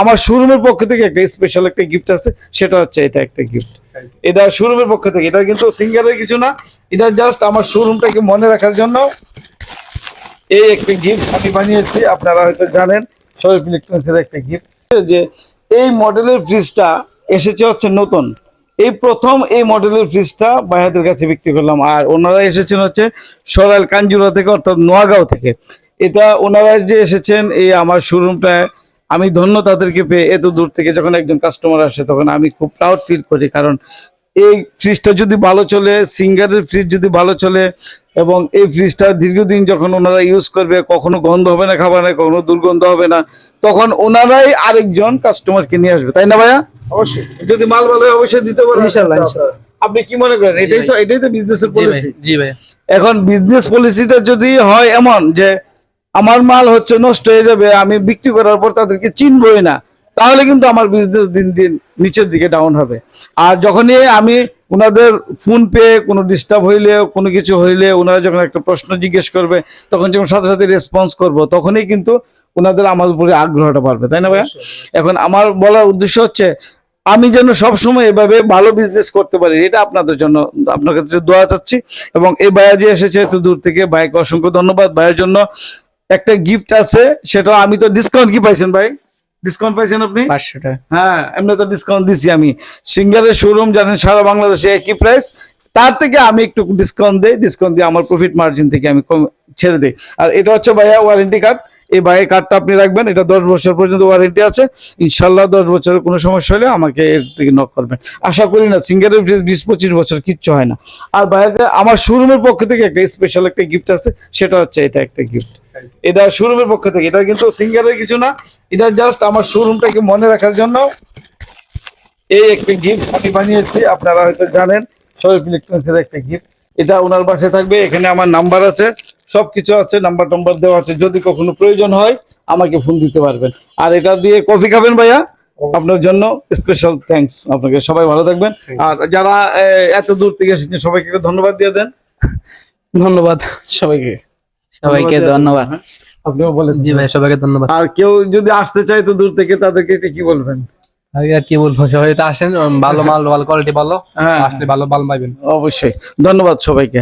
আমার শোরুমের পক্ষ থেকে একটা স্পেশাল একটা গিফট আছে, সেটা হচ্ছে এটা একটা গিফট এটা শোরুমের পক্ষ থেকে, এটা কিন্তু সিঙ্গারের কিছু না, এটা জাস্ট আমার শোরুমটাকে মনে রাখার জন্য এই একটা গিফট আমি বানিয়েছি, আপনারা হয়তো জানেন শরীফ ইলেকট্রনিক্সের একটা গিফট যে এই মডেলের ফ্রিজটা এসেছে হচ্ছে নতুন। এই প্রথম এই মডেলের ফ্রিজটা ভাইয়াদের কাছে বিক্রি করলাম, আর ওনারা এসেছেন হচ্ছে সরাইল কাঞ্জুরা থেকে, অর্থাৎ নোয়াগাঁও থেকে। এটা ওনারা যে এসেছেন, এই আমার শোরুমটায় আমি ধন্য তাদেরকে পেয়ে এত দূর থেকে যখন একজন কাস্টমার আসে তখন আমি খুব প্রাউড ফিল করি। কারণ এই ফ্রিজটা যদি ভালো চলে সিঙ্গারের ফ্রিজ যদি ভালো চলে এবং এই ফ্রিজটা দীর্ঘদিন যখন ওনারা ইউজ করবে কখনো গন্ধ হবে না খাবারে কখনো দুর্গন্ধ হবে না তখন ওনারাই আরেকজন কাস্টমারকে নিয়ে আসবে। তাই না ভাইয়া? অবশ্যই। যদি মাল ভালো হয় অবশ্যই দিতে ইনশাআল্লাহ, ইনশাআল্লাহ। আপনি কি মনে করেন? এটাই তো এটাই তো বিজনেসের পলিসি জি ভাই। এখন বিজনেস পলিসিটা যদি হয় এমন যে আমার মাল হচ্ছে নষ্ট হয়ে যাবে আমি বিক্রি করার পর তাদেরকে চিনবই না। তাহলে কিন্তু আমার বিজনেস দিন দিন নিচের দিকে ডাউন হবে। আর যখনই আমি ওনাদের ফোন পেয়ে কোনো ডিস্টার্ব হইলে কোনো কিছু হইলে ওনারা যখন একটা প্রশ্ন জিজ্ঞেস করবে তখন যখন সাথে সাথে রেসপন্স করব তখনই কিন্তু ওনাদের আমার উপরে আগ্রহটা বাড়বে। তাই না ভাইয়া? এখন আমার বলার উদ্দেশ্য হচ্ছে আমি যেন সবসময় এভাবে ভালো বিজনেস করতে পারি এটা আপনাদের জন্য আপনার কাছে দোয়া চাচ্ছি। এবং এই ভাইয়া যে এসেছে এত দূর থেকে ভাইকে অসংখ্য ধন্যবাদ। ভাইয়ের জন্য একটা গিফট আছে সেটা আমি তো ডিসকাউন্ট কি পাইছেন ভাই? ডিসকাউন্ট পাইছেন আপনি? হ্যাঁ এমনি তো ডিসকাউন্ট দিছি আমি। সিঙ্গারের শোরুম জানেন সারা বাংলাদেশে একই প্রাইস তার থেকে আমি একটু ডিসকাউন্ট দেই ডিসকাউন্ট দিয়ে আমার প্রফিট মার্জিন থেকে আমি কম ছেড়ে দিই। আর এটা হচ্ছে ভাইয়া ওয়ারেন্টি কার্ড এই ভাইয়ের কার্ডটা আপনি রাখবেন, এটা দশ বছর পর্যন্ত ওয়ারেন্টি আছে। ইনশাল্লাহ দশ বছরের কোনো সমস্যা হলে আমাকে এর থেকে নক করবেন। আশা করি না সিঙ্গারের বিশ পঁচিশ বছর কিচ্ছু হয় না। আর ভাইয়াকে আমার শোরুমের পক্ষ থেকে একটা স্পেশাল একটা গিফট আছে, সেটা হচ্ছে এটা একটা গিফট এটা শোরুমের পক্ষ থেকে, এটা কিন্তু সিঙ্গারের কিছু না। এটা জাস্ট আমার শোরুমটাকে মনে রাখার জন্য এই একটা গিফট আমি বানিয়েছি, আপনারা হয়তো জানেন শরীফ ইলেকট্রনিক্সের একটা গিফট এটা ওনার বাসায় থাকবে, এখানে আমার নাম্বার আছে। সবকিছু আছে নাম্বার টাম্বার দেওয়া আছে। যদি কখনো প্রয়োজন হয় আমাকে ফোন দিতে পারবেন। আর এটা দিয়ে কফি খাবেন ভাইয়া? আপনার জন্য স্পেশাল থ্যাঙ্কস আপনাকে। সবাই ভালো থাকবেন। আর যারা এত দূর থেকে এসেছেন সবাইকে ধন্যবাদ দিয়ে দেন। ধন্যবাদ সবাইকে। সবাইকে ধন্যবাদ হ্যাঁ, আপনিও বলেন। জি ভাই সবাইকে ধন্যবাদ। আর কেউ যদি আসতে চায় তো দূর থেকে তাদেরকে এটা কি বলবেন? আগে আর কি বলব? সবাই তো আসেন ভালো মাল ভালো কোয়ালিটি ভালো হ্যাঁ। আসলে ভালো মাল পাইবেন। অবশ্যই। ধন্যবাদ সবাইকে।